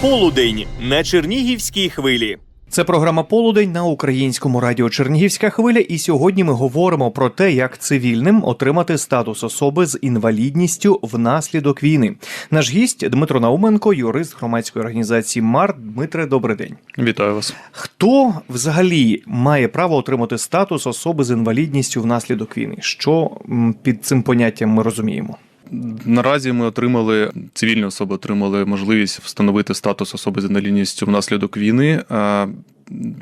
Полудень на Чернігівській хвилі. Це програма Полудень на українському радіо Чернігівська хвиля. І сьогодні ми говоримо про те, як цивільним отримати статус особи з інвалідністю внаслідок війни. Наш гість Дмитро Науменко, юрист громадської організації МАР. Дмитре, добрий день. Вітаю вас. Хто взагалі має право отримати статус особи з інвалідністю внаслідок війни? Що під цим поняттям ми розуміємо? Наразі ми отримали цивільні особи отримали можливість встановити статус особи з інвалідністю внаслідок війни. Е,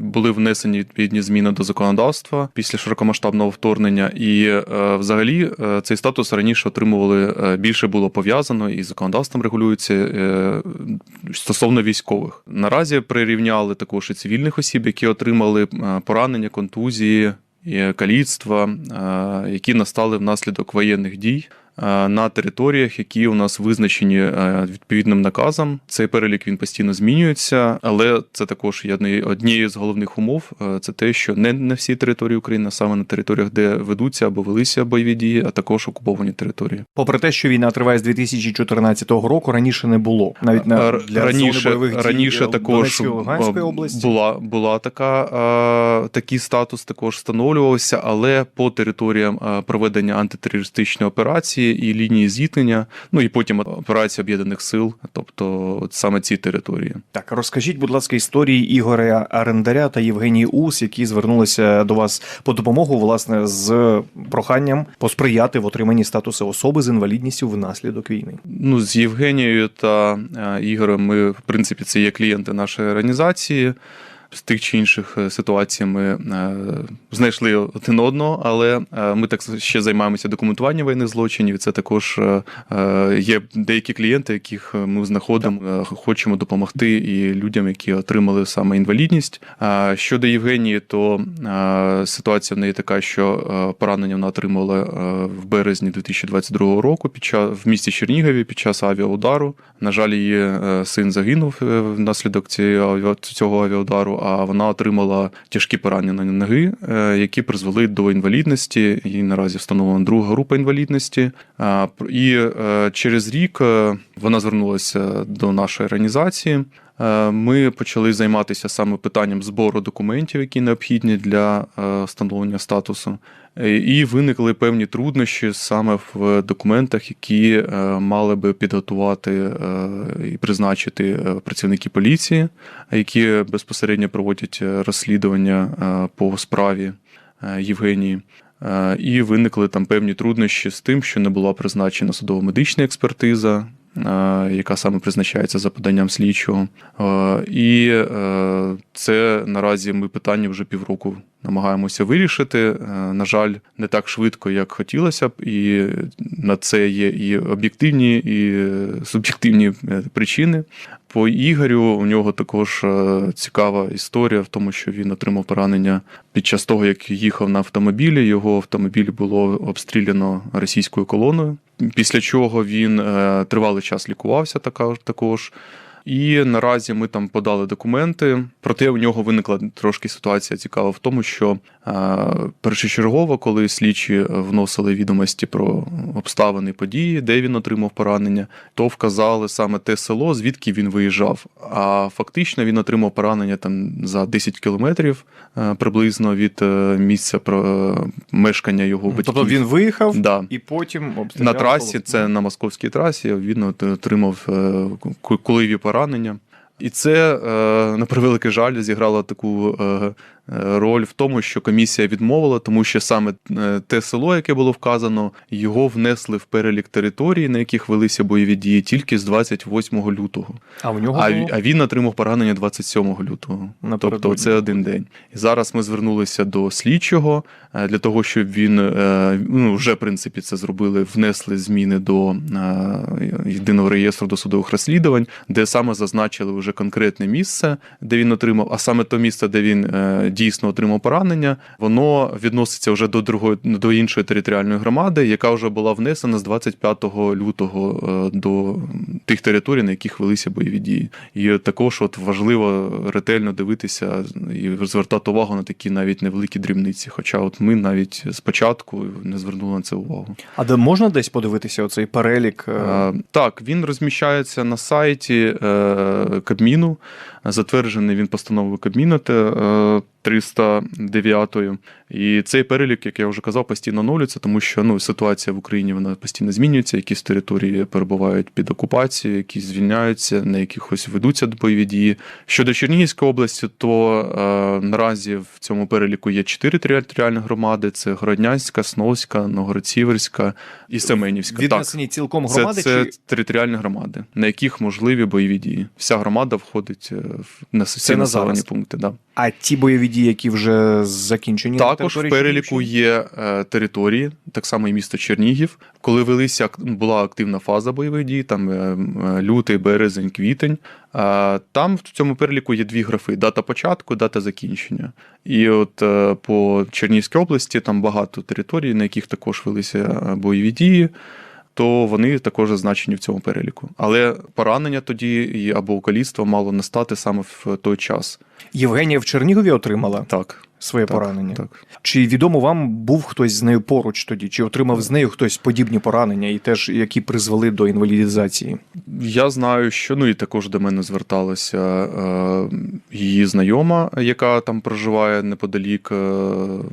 Були внесені відповідні зміни до законодавства після широкомасштабного вторгнення, і е, взагалі е, цей статус раніше отримували більше було пов'язано і законодавством регулюється стосовно військових. Наразі прирівняли також і цивільних осіб, які отримали поранення, контузії, каліцтва, які настали внаслідок воєнних дій. Е, На територіях, які у нас визначені е, відповідним наказом, цей перелік він постійно змінюється, але це також є однією з головних умов. е, Це те, що не на всій території України, а саме на територіях, де ведуться або велися бойові дії, а також окуповані території. Попри те, що війна триває з 2014 року, раніше не було навіть на для раніше, зони бойових дій раніше також Луганської області. була, була така, такий статус також встановлювався, але по територіям проведення антитерористичної операції і лінії зіткнення, ну і потім операції об'єднаних сил, тобто от саме ці території. Так, розкажіть, будь ласка, історії Ігоря Арендаря та Євгенії Ус, які звернулися до вас по допомогу, власне, з проханням посприяти в отриманні статусу особи з інвалідністю внаслідок війни. Ну, з Євгенією та е, Ігорем ми, в принципі, це є клієнти нашої організації. З тих чи інших е, ситуацій ми е, знайшли один одного, але е, ми так ще займаємося документуванням воєнних злочинів. і Це також є деякі клієнти, яких ми знаходимо, хочемо допомогти і людям, які отримали саме інвалідність. А Щодо Євгенії, то ситуація в неї така, що поранення вона отримала в березні 2022 року під час в місті Чернігові під час авіаудару. На жаль, її син загинув внаслідок цієї цього авіаудару, а вона отримала тяжкі поранення ноги, е, які призвели до інвалідності. Їй наразі встановлена друга група інвалідності. І е, через рік е, вона звернулася до нашої організації. Е, Ми почали займатися саме питанням збору документів, які необхідні для е, встановлення статусу. Е, І виникли певні труднощі саме в документах, які мали би підготувати і призначити працівники поліції, які безпосередньо проводять розслідування по справі Євгенії. І виникли там певні труднощі з тим, що не була призначена судово-медична експертиза, яка саме призначається за поданням слідчого. Е, І е, це наразі ми питання вже півроку намагаємося вирішити. Е, На жаль, не так швидко, як хотілося б, і на це є і об'єктивні, і е, суб'єктивні е, причини. По Ігорю у нього також е, цікава історія в тому, що він отримав поранення під час того, як їхав на автомобілі. Його автомобіль було обстріляно російською колоною. Після чого він е, тривалий час лікувався також. І наразі ми там подали документи. Проте у нього виникла трошки ситуація цікава в тому, що е, першочергово, коли слідчі вносили відомості про обставини події, де він отримав поранення, то вказали саме те село, звідки він виїжджав. А фактично він отримав поранення там за 10 кілометрів е, приблизно від е, місця про мешкання його батьків. Тобто він виїхав Да. і потім На трасі, це на московській трасі, він отримав е, ку- кулеві поранення. І це, е, на превеликий жаль, зіграло таку е, роль в тому, що комісія відмовила, тому що саме е, те село, яке було вказано, його внесли в перелік територій, на яких велися бойові дії, тільки з 28 лютого. А в нього А, було? а він отримав поранення 27 лютого. Напередодні. Тобто це один день. І зараз ми звернулися до слідчого е, для того, щоб він е, ну, вже в принципі це зробили, внесли зміни до єдиного реєстру досудових розслідувань, де саме зазначили вже конкретне місце, де він отримав, а саме то місце, де він дійсно отримав поранення, воно відноситься вже до другої до іншої територіальної громади, яка вже була внесена з 25 лютого е, до тих територій, на яких велися бойові дії. І також от важливо ретельно дивитися і звертати увагу на такі навіть невеликі дрібниці. Хоча, от ми навіть спочатку не звернули на це увагу. А де можна десь подивитися оцей перелік? е, Е, Так, він розміщається на сайті Кабміну. Затверджений він постановою Кабміну те, е, 309. І цей перелік, як я вже казав, постійно оновлюється, тому що ну, ситуація в Україні вона постійно змінюється. Якісь території перебувають під окупацією, якісь звільняються, на якихось ведуться бойові дії. Щодо Чернігівської області, то е, наразі в цьому переліку є чотири територіальні громади: це Городнянська, Сновська, Новгород-Сіверська і Семенівська. Так. Віднесені цілком громади Це, чи територіальні громади, на яких можливі бойові дії. Вся громада входить е, на всі на населені пункти. Да. а ті бойові дії, які вже закінчені на Також в переліку є е, території, так само і місто Чернігів, коли велися була активна фаза бойових дій, там е, е, лютий, березень, квітень. Е, Там в цьому переліку є дві графи: дата початку, дата закінчення. І от е, по Чернігівській області там багато територій, на яких також велися е, бойові дії. То вони також значені в цьому переліку. Але поранення тоді або укаліцтво мало настати саме в той час. Євгенія в Чернігові отримала Так, своє так, поранення. Так. Чи відомо вам був хтось з нею поруч тоді? Чи отримав з нею хтось подібні поранення, і теж які призвели до інвалідизації? Я знаю, що ну і також до мене зверталася е, її знайома, яка там проживає неподалік е,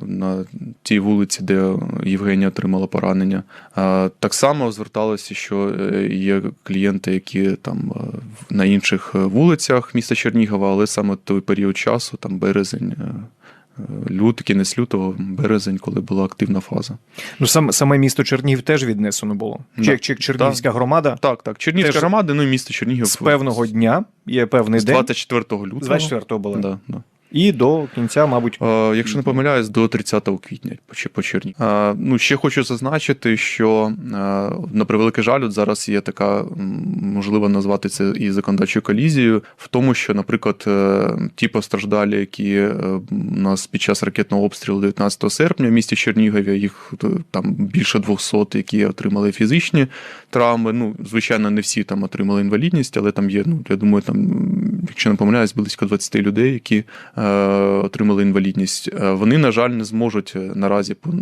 на тій вулиці, де Євгенія отримала поранення. Е, так само зверталася, що е, є клієнти, які там е, на інших е, вулицях міста Чернігова, але саме той період часу, там березень. Лют, кінець лютого, березень, коли була активна фаза. Ну саме саме місто Чернігів теж віднесено було. Чи, Да. чи Чернігівська громада Так, так. Чернігівська Теж громада, ну і місто Чернігів. з певного дня є певний з день 24 лютого. з 24 було. Да, да. І до кінця, мабуть, Е, Якщо не помиляюсь, до 30 квітня по черні. Е, Ну, ще хочу зазначити, що е, на превеликий жаль, от зараз є така, можливо, назвати це і законодавчою колізією, в тому, що, наприклад, ті постраждалі, які у нас під час ракетного обстрілу 19 серпня в місті Чернігові, їх там більше 200, які отримали фізичні травми. Ну, звичайно, не всі там отримали інвалідність, але там є, ну, я думаю, там, якщо не помиляюсь, близько 20 людей, які отримали інвалідність. Е, Вони, на жаль, не зможуть е, наразі по, е,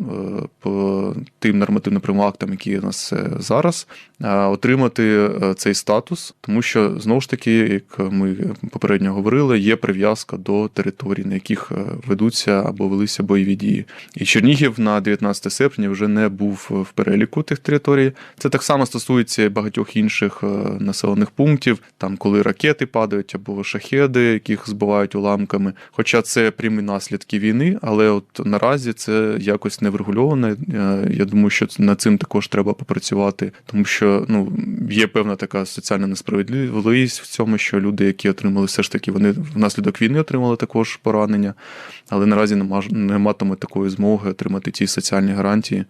по тим нормативно-правовим актам, які у нас е, зараз, е, отримати е, цей статус, тому що знову ж таки, як ми попередньо говорили, є прив'язка до територій, на яких е, ведуться або велися бойові дії. І Чернігів на 19 серпня вже не був в переліку тих територій. Це так само стосується багатьох інших е, населених пунктів, там коли ракети падають або шахеди, яких збивають уламками. Хоча це прямі наслідки війни, але от наразі це якось не врегульовано. Е, Я думаю, що над цим також треба попрацювати, тому що ну є певна така соціальна несправедливість в цьому, що люди, які отримали все ж таки, вони внаслідок війни отримали також поранення, але наразі не матимуть такої змоги отримати ті соціальні гарантії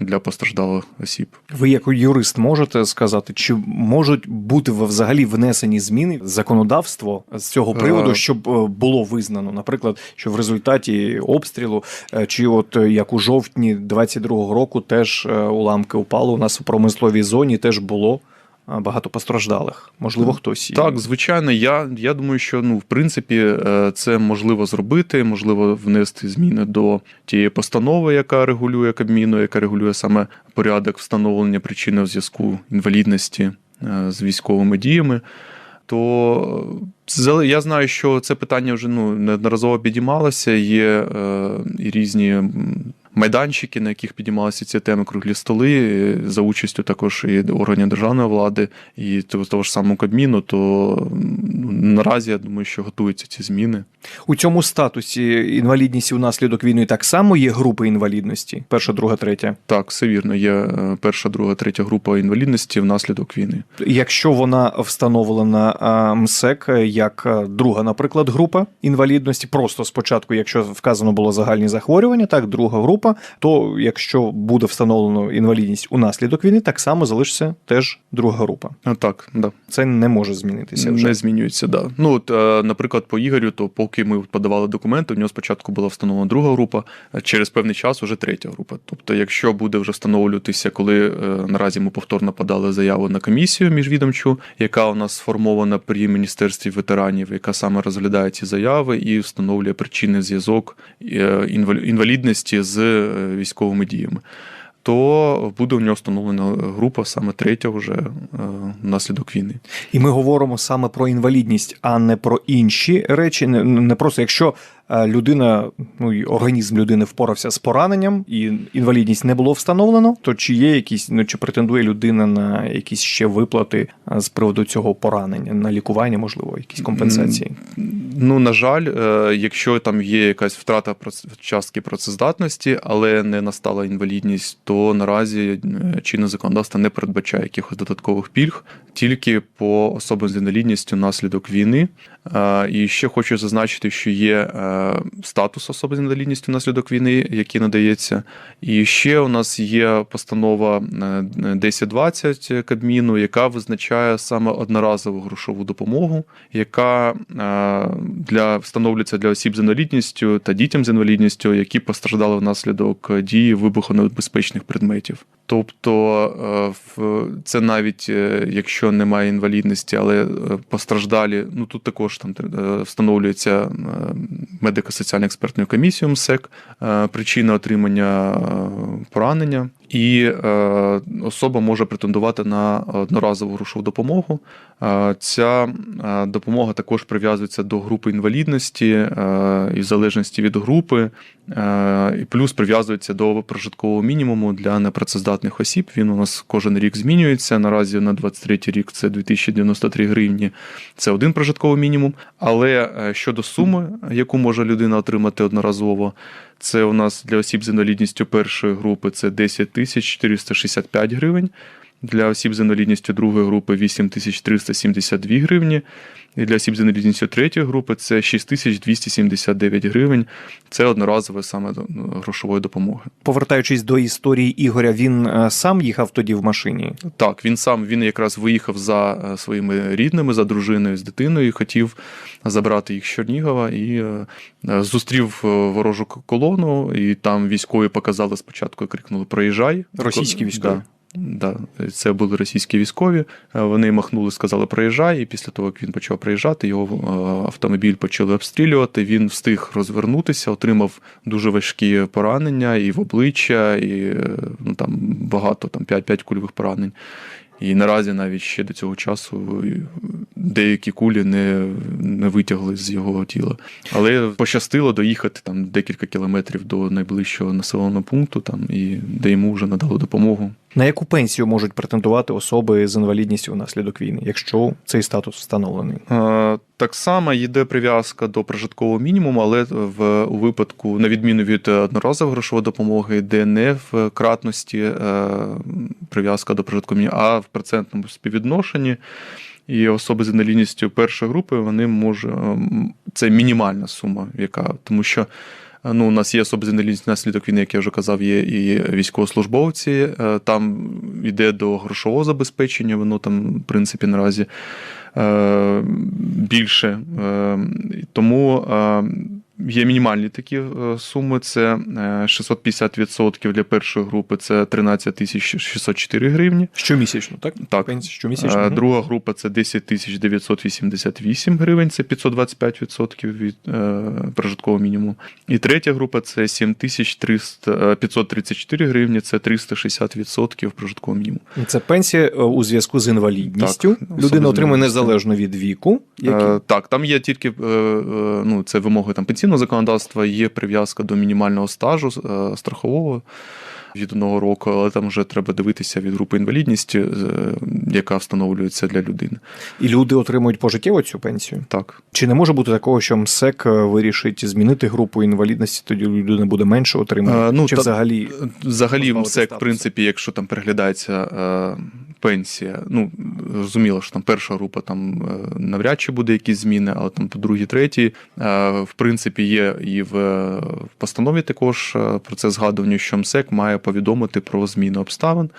для постраждалих осіб. ви як юрист можете сказати, чи можуть бути взагалі внесені зміни в законодавство з цього приводу, Е. щоб е, було визнано, наприклад, що в результаті обстрілу, е, чи от як у жовтні 22-го року теж уламки упали у нас у промисловій зоні, теж було багато постраждалих. Можливо, хтось Так, звичайно, я, я думаю, що ну, в принципі, е, це можливо зробити, можливо внести зміни до тієї постанови, яка регулює Кабміну, яка регулює саме порядок встановлення причини зв'язку інвалідності е, з військовими діями. То я знаю, що це питання вже ну, неодноразово підіймалося. Є е, і різні майданчики, на яких підіймалися ці теми, круглі столи, е, за участю також і органів державної влади, і того, того ж самого Кабміну, то ну, наразі я думаю, що готуються ці зміни. у цьому статусі інвалідність внаслідок війни так само є групи інвалідності: перша, друга, третя. Так, все вірно. Є е, перша, друга, третя група інвалідності внаслідок війни. Якщо вона встановлена МСЕК як друга, наприклад, група інвалідності, просто спочатку, якщо вказано було загальні захворювання, так, друга група, то якщо буде встановлено інвалідність унаслідок війни, так само залишиться теж друга група. А, Так, да. Це не може змінитися вже. не змінюється. Да. Ну, от, е, наприклад, по Ігорю, то поки ми подавали документи, у нього спочатку була встановлена друга група, а через певний час вже третя група. Тобто, якщо буде вже встановлюватися, коли е, наразі ми повторно подали заяву на комісію міжвідомчу, яка у нас сформована при міністерстві ветеранів, яка саме розглядає ці заяви і встановлює причинний зв'язок е, інвалідності з е, військовими діями. То буде у нього встановлена група саме третя вже е, внаслідок війни. І ми говоримо саме про інвалідність, а не про інші речі. Не, просто якщо людина, ну і організм людини впорався з пораненням, і інвалідність не було встановлено, то чи є якісь, ну чи претендує людина на якісь ще виплати з приводу цього поранення, на лікування, можливо, якісь компенсації? Ну, на жаль, е, якщо там є якась втрата частки працездатності, але не настала інвалідність, то наразі е, чинне законодавство не передбачає якихось додаткових пільг, тільки по особам з інвалідністю внаслідок війни. Е, І ще хочу зазначити, що є статус особи з інвалідністю внаслідок війни, який надається. І ще у нас є постанова е, 1020 Кабміну, яка визначає саме одноразову грошову допомогу, яка е, для встановлюється для осіб з інвалідністю та дітям з інвалідністю, які постраждали внаслідок дії вибухонебезпечних предметів. Тобто е, це навіть е, якщо немає інвалідності, але е, постраждалі, ну тут також там е, встановлюється е, медико-соціально експертною комісією МСЕК е, причина отримання е, поранення, і е, особа може претендувати на одноразову грошову допомогу. Ця допомога також прив'язується до групи інвалідності і в залежності від групи, і плюс прив'язується до прожиткового мінімуму для непрацездатних осіб. Він у нас кожен рік змінюється. Наразі на 23 рік це 2093 гривні. Це один прожитковий мінімум. Але щодо суми, яку може людина отримати одноразово, це у нас для осіб з інвалідністю першої групи це 10 тисяч 465 гривень. Для осіб з інвалідністю другої групи 8372 гривні. І для осіб з інвалідністю третьої групи це 6279 гривень. Це одноразове саме ну, грошової допомоги. Повертаючись до історії Ігоря, він е, сам їхав тоді в машині. Так, він сам він якраз виїхав за е, своїми рідними, за дружиною з дитиною, і хотів забрати їх з Чернігова і е, е, зустрів е, ворожу колону, і там військові показали спочатку, крикнули Проїжджай. Російські військові? Да. Да, це були російські військові. Е, Вони махнули, сказали проїжджай. І після того, як він почав проїжджати, його е, автомобіль почали обстрілювати. Він встиг розвернутися, отримав дуже важкі поранення і в обличчя, і е, ну, там багато, там 5-5 кульових поранень. І наразі навіть ще до цього часу деякі кулі не, не витягли з його тіла. Але пощастило доїхати там декілька кілометрів до найближчого населеного пункту, там, і де йому вже надали допомогу. На яку пенсію можуть претендувати особи з інвалідністю внаслідок війни, якщо цей статус встановлений? Е, Так само йде прив'язка до прожиткового мінімуму, але в у випадку, на відміну від одноразової грошової допомоги, де не в кратності е, прив'язка до прожиткового мінімуму, а в процентному співвідношенні. І особи з інвалідністю першої групи вони можуть це мінімальна сума, яка тому що. Ну, у нас є особи наслідок війни, як я вже казав, є і військовослужбовці. Е, Там йде до грошового забезпечення, воно там, в принципі, наразі е, більше. Е, Тому є мінімальні такі е, суми. Це е, 650% для першої групи, це 13 тисяч 604 гривні. Щомісячно, так? Так. Щомісячно. Е, Друга група це 10 тисяч 988 гривень, це 525% від е, прожиткового мінімуму. І третя група це 7 тисяч 300, е, 534 гривні, це 360% прожиткового мінімуму. Це пенсія е, у зв'язку з інвалідністю. Так, Людина отримує незалежно від віку. Е, Так, там є тільки е, е, ну, це вимоги там, пенсійного законодавства, є прив'язка до мінімального стажу е, страхового від одного року, але там вже треба дивитися від групи інвалідності, е, яка встановлюється для людини. І люди отримують пожиттєво цю пенсію. Так. Чи не може бути такого, що МСЕК е, вирішить змінити групу інвалідності, тоді людина буде менше отримувати? Е, ну, Чи та- взагалі Взагалі, МСЕК, в принципі, якщо там переглядається пенсія, ну зрозуміло, що там перша група там навряд чи буде якісь зміни, але там по другій, третій, в принципі, є і в, постанові також про це згадування, що МСЕК має повідомити про зміну обставин,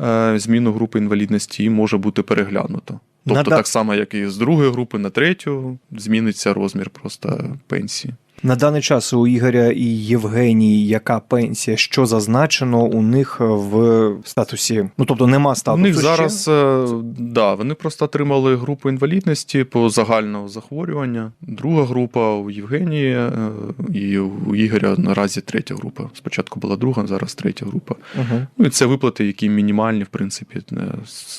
е, зміну групи інвалідності і може бути переглянуто. Тобто, Нада- так само, як і з другої групи на третю, зміниться розмір просто пенсії. На даний час у Ігоря і Євгенії яка пенсія, що зазначено у них в статусі? Ну тобто нема У статусу. них зараз е, да, вони просто отримали групу інвалідності по загального захворювання. Друга група у Євгенії е, і у Ігоря наразі третя група. Спочатку була друга, зараз третя група. Угу. Ну і це виплати, які мінімальні, в принципі, е,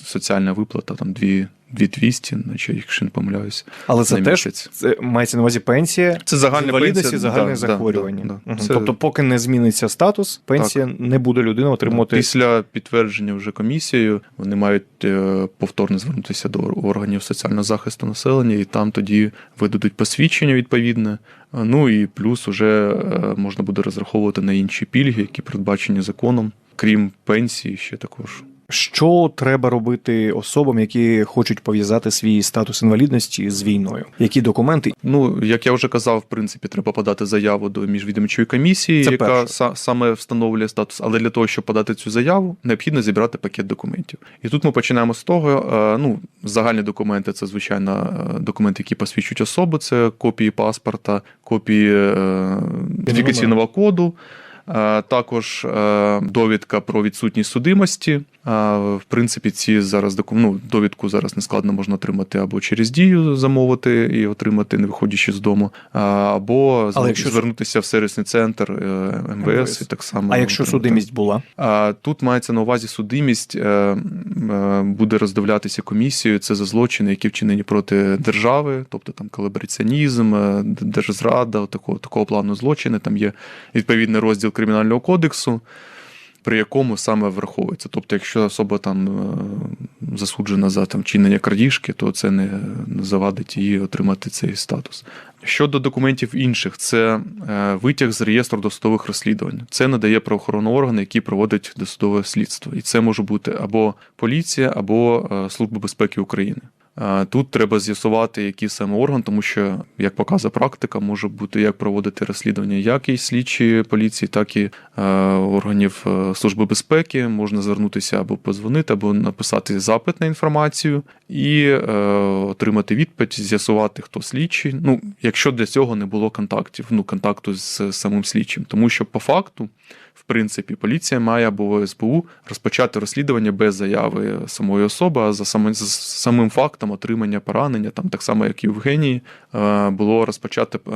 соціальна виплата, там 2 2200, наче якщо не помиляюсь. Але це теж це мається на увазі пенсія. Це загальна пенсія, загальне да, захворювання. Да, да, Мгм. Це- Тобто, поки не зміниться статус, пенсія не буде людина отримувати. Після підтвердження вже комісією вони мають е, повторно звернутися до органів соціального захисту населення, і там тоді видадуть посвідчення відповідне. Ну і плюс уже е, можна буде розраховувати на інші пільги, які передбачені законом, крім пенсії, ще також. Що треба робити особам, які хочуть пов'язати свій статус інвалідності з війною? Які документи? Ну, як я вже казав, в принципі, треба подати заяву до міжвідомчої комісії, Це яка перше. са- саме встановлює статус. Але для того, щоб подати цю заяву, необхідно зібрати пакет документів. І тут ми починаємо з того: е, ну, загальні документи це звичайно е, документи, які посвідчують особу. Це копії паспорта, копії е, ідентифікаційного коду. Також довідка про відсутність судимості. В принципі, ці зараз ну, довідку зараз нескладно можна отримати або через дію замовити і отримати, не виходячи з дому, або Але якщо- звернутися в сервісний центр е, МВС, МВС. і так само. А якщо отримати. судимість була? Тут мається на увазі судимість, е, е, буде роздивлятися комісією. Це за злочини, які вчинені проти держави, тобто там колабораціонізм, держзрада, такого, такого плану злочини. Там є відповідний розділ кримінального кодексу, при якому саме враховується. Тобто, якщо особа там е, засуджена за там чинення крадіжки, то це не завадить їй отримати цей статус. Щодо документів інших, це е, витяг з реєстру досудових розслідувань. Це надає правоохоронний орган, який проводить досудове слідство. І це може бути або поліція, або е, Служба безпеки України. Е, Тут треба з'ясувати, який саме орган, тому що, як показує практика, може бути як проводити розслідування як і слідчі поліції, так і е, органів е, Служби безпеки. Можна звернутися або позвонити, або написати запит на інформацію і е, отримати відповідь, з'ясувати, хто слідчий. Ну, якщо для цього не було контактів, ну контакту з самим слідчим, тому що по факту. В принципі, поліція має або СБУ розпочати розслідування без заяви самої особи, а за самим, за самим фактом отримання поранення, там так само, як і в Євгенії, е, було розпочати е,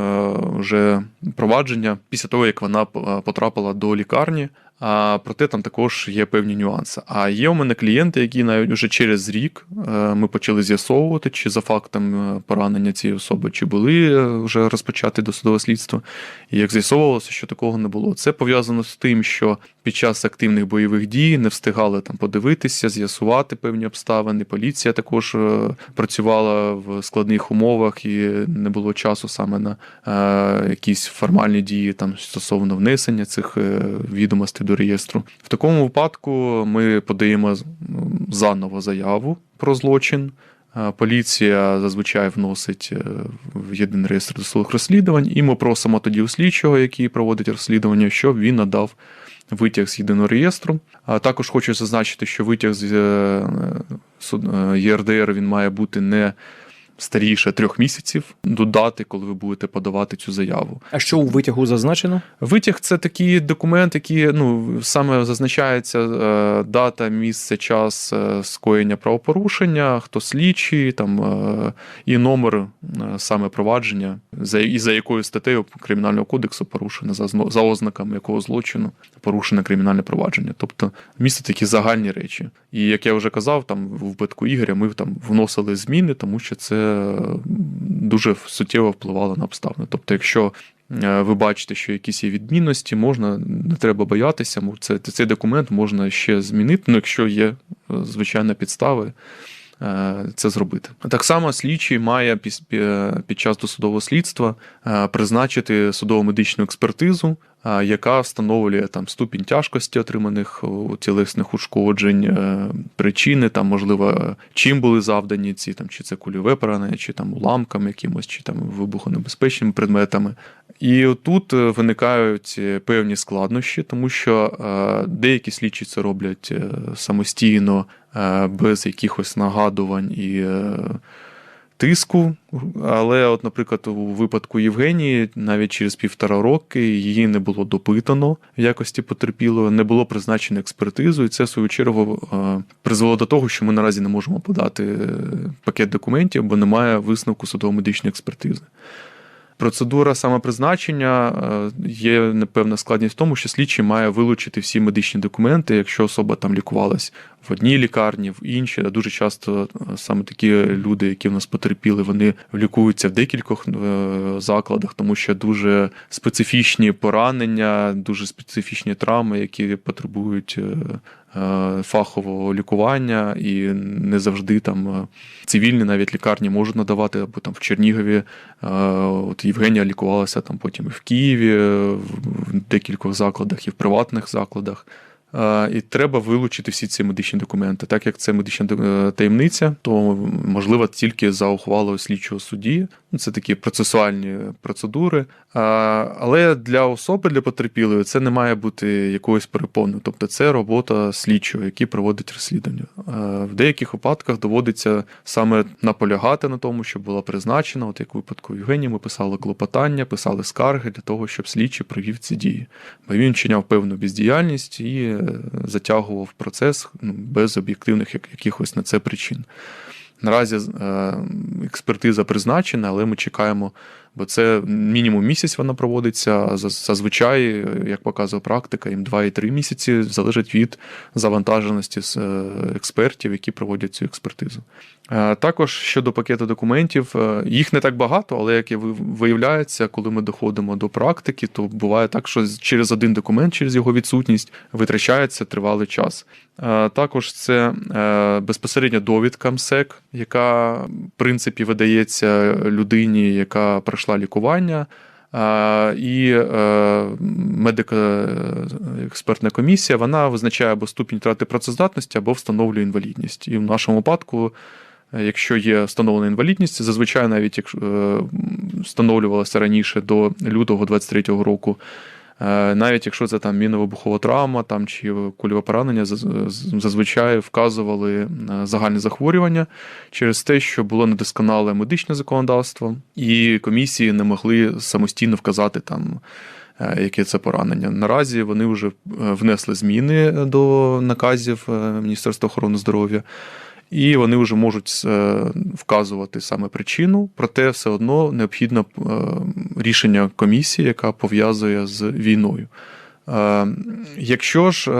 вже провадження після того, як вона е, потрапила до лікарні. А проте там також є певні нюанси. А є у мене клієнти, які навіть вже через рік е, ми почали з'ясовувати, чи за фактом е, поранення цієї особи, чи були е, вже розпочати досудове слідство. І як з'ясовувалося, що такого не було. Це пов'язано з тим, що під час активних бойових дій не встигали там подивитися, з'ясувати певні обставини. Поліція також е, працювала в складних умовах і не було часу саме на е, якісь формальні дії там стосовно внесення цих е, відомостей до реєстру. В такому випадку ми подаємо заново заяву про злочин. Поліція зазвичай вносить в єдиний реєстр досудових розслідувань, і ми просимо тоді у слідчого, який проводить розслідування, щоб він надав витяг з єдиного реєстру. А також хочу зазначити, що витяг з е, е, ЄРДР він має бути не старіше трьох місяців до дати, коли ви будете подавати цю заяву. А що у витягу зазначено? Витяг це такий документ, який ну, саме зазначається е, дата, місце, час е, скоєння правопорушення, хто слідчий, там, е, і номер е, саме провадження, за, і за якою статтею Кримінального кодексу порушено за, за ознаками якого злочину порушене кримінальне провадження. Тобто містить такі загальні речі. І як я вже казав, там в випадку Ігоря ми там вносили зміни, тому що це дуже суттєво впливало на обставини. Тобто, якщо е, ви бачите, що якісь є відмінності, можна, не треба боятися, це, цей документ можна ще змінити, ну, якщо є е, звичайно підстави. Е, Це зробити. Так само слідчий має під час досудового слідства е, призначити судово-медичну експертизу а, яка встановлює там ступінь тяжкості отриманих о, тілесних ушкоджень, е, причини, там, можливо, чим були завдані ці, там, чи це кульове поранення, чи там уламками якимось, чи там вибухонебезпечними предметами. І тут виникають е, певні складнощі, тому що е, деякі слідчі це роблять е, самостійно, е, без якихось нагадувань і е, тиску. Але, от, наприклад, у випадку Євгенії, навіть через півтора роки її не було допитано в якості потерпілої, не було призначено експертизу, і це в свою чергу е, призвело до того, що ми наразі не можемо подати е, пакет документів, бо немає висновку судово-медичної експертизи. Процедура самопризначення е, є непевна складність в тому, що слідчий має вилучити всі медичні документи, якщо особа там лікувалась в одній лікарні, в іншій. Дуже часто е, саме такі люди, які в нас потерпіли, вони лікуються в декількох е, закладах, тому що дуже специфічні поранення, дуже специфічні травми, які потребують фахового лікування, і не завжди там цивільні навіть лікарні можуть надавати, або там в Чернігові. От Євгенія лікувалася там потім і в Києві, в декількох закладах, і в приватних закладах. І треба вилучити всі ці медичні документи. Так як це медична е, таємниця, то можливо тільки за ухвалою слідчого судді. Ну, це такі процесуальні процедури. Але для особи, для потерпілої, це не має бути якоюсь перепоною. Тобто це робота слідчого, який проводить розслідування. В деяких випадках доводиться саме наполягати на тому, щоб була призначена. От як у випадку Євгенії, ми писали клопотання, писали скарги для того, щоб слідчий провів ці дії. Бо він вчиняв певну бездіяльність і затягував процес ну, без об'єктивних якихось на це причин. Наразі е, експертиза призначена, але ми чекаємо, бо це мінімум місяць вона проводиться. Зазвичай, як показує практика, їм 2-3 місяці залежить від завантаженості з е, експертів, які проводять цю експертизу. Е, також щодо пакету документів, їх не так багато, але як виявляється, коли ми доходимо до практики, то буває так, що через один документ, через його відсутність, витрачається тривалий час. Також це безпосередня довідка МСЕК, яка в принципі видається людині, яка пройшла лікування. І е, медико-експертна комісія вона визначає або ступінь втрати працездатності, або встановлює інвалідність. І в нашому випадку, якщо є встановлена інвалідність, зазвичай навіть якщо е, встановлювалося раніше до лютого 23-го року. Е, навіть якщо це там міновибухова травма там, чи кульове поранення, зазвичай вказували е, загальне захворювання через те, що було недосконале медичне законодавство, і комісії не могли самостійно вказати там. Яке це поранення. Наразі вони вже внесли зміни до наказів Міністерства охорони здоров'я, і вони вже можуть е, вказувати саме причину, проте все одно необхідно е, рішення комісії, яка пов'язує з війною. Е, якщо ж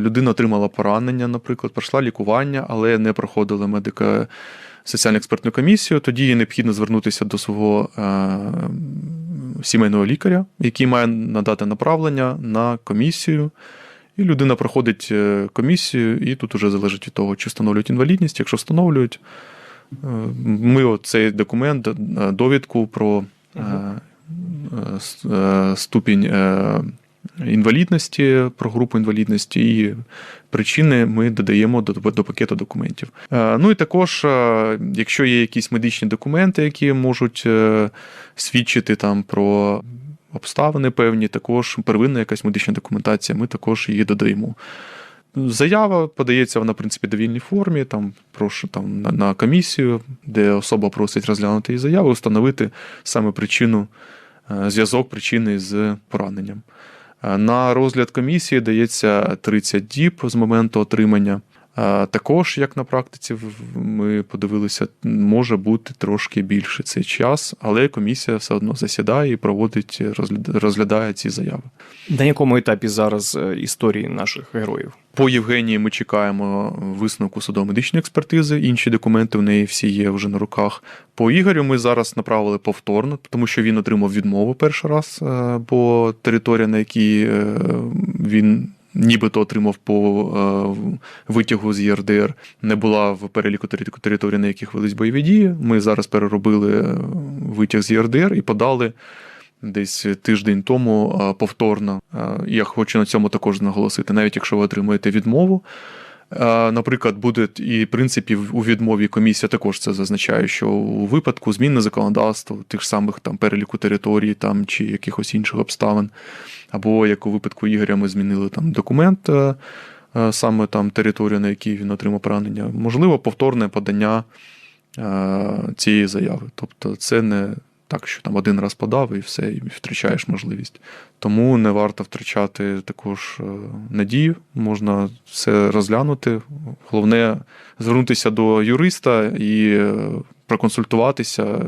людина отримала поранення, наприклад, пройшла лікування, але не проходила медико соціально експертну комісію, тоді їй необхідно звернутися до свого сімейного лікаря, який має надати направлення на комісію. І людина проходить е, комісію, і тут уже залежить від того, чи встановлюють інвалідність. Якщо встановлюють, е, ми цей документ, е, довідку про ступінь інвалідності, про групу інвалідності і причини ми додаємо до, до пакету документів. Ну і також, якщо є якісь медичні документи, які можуть свідчити там про обставини певні, також первинна якась медична документація, ми також її додаємо. Заява подається вона, в принципі, довільній формі, там прошу там на, на комісію, де особа просить розглянути її заяву, встановити саме причину, е, зв'язок причини з пораненням. Е, на розгляд комісії дається 30 діб з моменту отримання. Також, як на практиці, ми подивилися, може бути трошки більше цей час, але комісія все одно засідає і проводить, розглядає ці заяви. На якому етапі зараз е, історії наших героїв? По Євгенії ми чекаємо висновку судово-медичної експертизи. Інші документи в неї всі є вже на руках. По Ігорю ми зараз направили повторно, тому що він отримав відмову перший раз, е, бо територія, на якій е, він нібито отримав по е, витягу з ЄРДР, не була в переліку територій, на яких велись бойові дії. Ми зараз переробили е, витяг з ЄРДР і подали десь тиждень тому е, повторно. Я хочу на цьому також наголосити, навіть якщо ви отримуєте відмову. Е, Наприклад, буде і в принципі у відмові комісія також це зазначає, що у випадку зміни законодавства, тих ж самих там переліку територій там чи якихось інших обставин, або як у випадку Ігоря, ми змінили там документ, е, е, саме там територію, на якій він отримав поранення, можливо, повторне подання цієї заяви. Тобто, це не так, що там один раз подав і все, і втрачаєш можливість. Тому не варто втрачати також е, надію, можна все розглянути. Головне звернутися до юриста і е, проконсультуватися,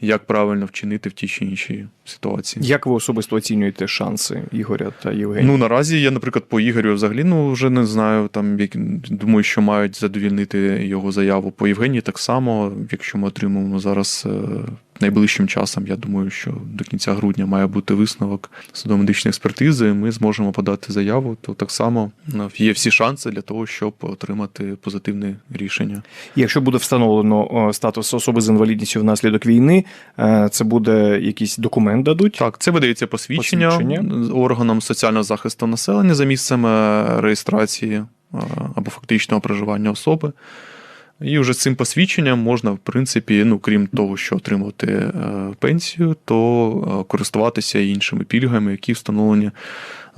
як правильно вчинити в тій чи іншій ситуації. Як ви особисто оцінюєте шанси Ігоря та Євгенія? Ну наразі я, наприклад, по Ігорю взагалі ну вже не знаю. Там як думаю, що мають задовільнити його заяву. По Євгенії так само, якщо ми отримаємо зараз е, найближчим часом, я думаю, що до кінця грудня має бути висновок судово-медичної експертизи. Ми зможемо подати заяву. То так само ну, є всі шанси для того, щоб отримати позитивне рішення. Якщо буде встановлено статус особи з інвалідністю внаслідок війни, е, це буде якийсь документ дадуть? Так, це видається посвідчення, Посвідчення. органам соціального захисту населення за місцем е, реєстрації е, або фактичного проживання особи. І вже з цим посвідченням можна, в принципі, ну крім того, що отримувати е, пенсію, то е, користуватися іншими пільгами, які встановлені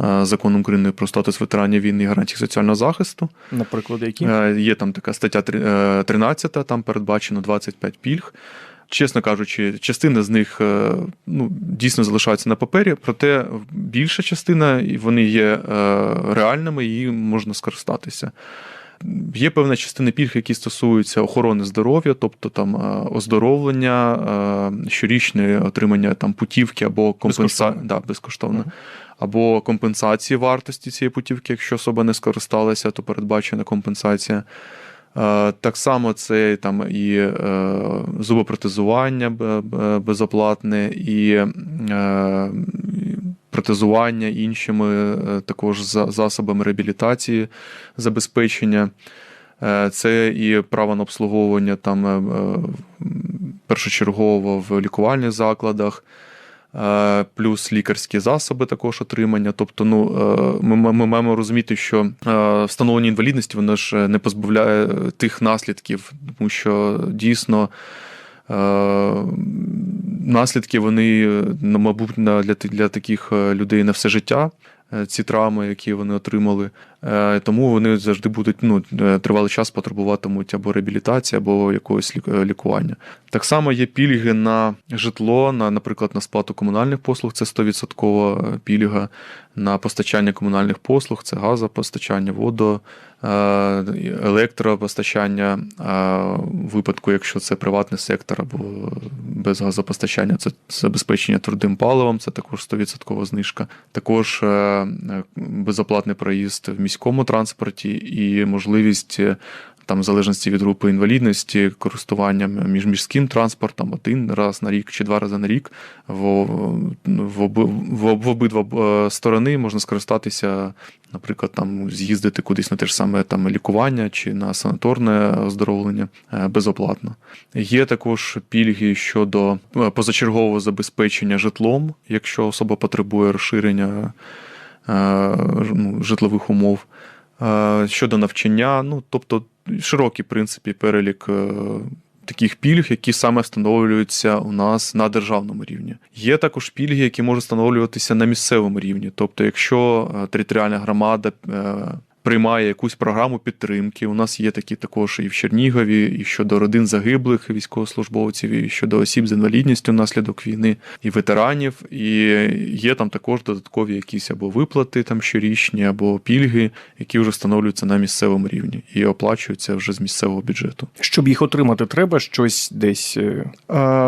е, законом України про статус ветеранів війни і гарантій соціального захисту. Наприклад, які? Є там така стаття три- е, 13, там передбачено 25 пільг. Чесно кажучи, частина з них ну, дійсно залишаються на папері, проте більша частина і вони є реальними і можна скористатися. Є певна частина пільг, які стосуються охорони здоров'я, тобто там е, оздоровлення, е, щорічне отримання там путівки або компенсації да, безкоштовно. Мгм. Або компенсації вартості цієї путівки, якщо особа не скористалася, то передбачена компенсація. Е, Так само це там і зубопротезування безоплатне, і протезування іншими е, також засобами реабілітації, забезпечення. Е, Це і право на обслуговування там е, першочергово в лікувальних закладах. Плюс лікарські засоби також отримання. Тобто, ну ми, ми маємо розуміти, що встановлення інвалідності воно ж не позбавляє тих наслідків, тому що дійсно наслідки вони, ну, мабуть, для, для таких е, людей на все життя. е, Ці травми, які вони отримали, Е, тому вони завжди будуть ну, е, тривалий час потребуватимуть або реабілітації, або якогось е, лікування. Так само є пільги на житло, на, наприклад, на сплату комунальних послуг, це 100% пільга, на постачання комунальних послуг, це газопостачання, водо, е, електропостачання. В випадку, якщо це приватний сектор або без газопостачання, це забезпечення твердим паливом, це також 100% знижка. Також е, безоплатний проїзд в міському транспорті і можливість. е, Там, в залежності від групи інвалідності, користуванням міжміським транспортом один раз на рік чи два рази на рік в, в, об- в обидва е, сторони можна скористатися, наприклад, там з'їздити кудись на те ж саме там лікування чи на санаторне оздоровлення е, безоплатно. Є також пільги щодо позачергового забезпечення житлом, якщо особа потребує розширення житлових умов. Е, Щодо навчання, ну тобто широкий в принципі перелік е, таких пільг, які саме встановлюються у нас на державному рівні. Є також пільги, які можуть встановлюватися на місцевому рівні. Тобто, якщо е, територіальна громада е, приймає якусь програму підтримки, у нас є такі також і в Чернігові, і щодо родин загиблих військовослужбовців, і щодо осіб з інвалідністю внаслідок війни, і ветеранів. І є там також додаткові якісь або виплати там щорічні, або пільги, які вже встановлюються на місцевому рівні і оплачуються вже з місцевого бюджету. Щоб їх отримати, треба щось десь. е,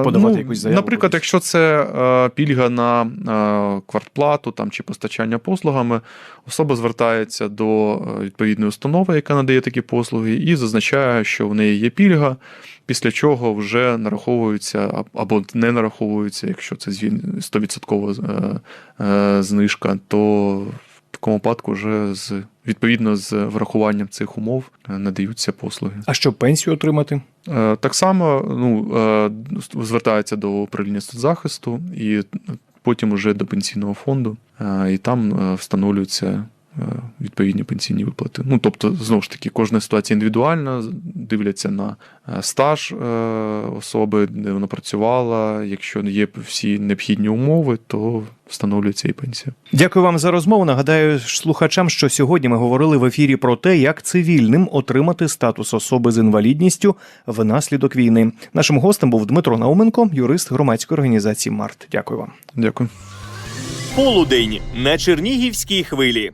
Подавати якусь заяву Наприклад, якщо це е, пільга на е, квартплату там, чи постачання послугами, особа звертається до відповідної установи, яка надає такі послуги, і зазначає, що в неї є пільга, після чого вже нараховується аб- або не нараховується, якщо це звіль- 100% е, е, знижка, то в такому випадку вже з відповідно з врахуванням цих умов е, надаються послуги. А щоб пенсію отримати? Так само ну, звертається до управління соцзахисту і потім уже до пенсійного фонду, і там встановлюються. е, Відповідні пенсійні виплати. Ну тобто, знову ж таки, кожна ситуація індивідуальна, дивляться на е, стаж е, особи, де вона працювала. Якщо є всі необхідні умови, то встановлюється і пенсія. Дякую вам за розмову. Нагадаю слухачам, що сьогодні ми говорили в ефірі про те, як цивільним отримати статус особи з інвалідністю внаслідок війни. Нашим гостем був Дмитро Науменко, юрист громадської організації Март. Дякую вам. Дякую. Полудень на Чернігівській хвилі.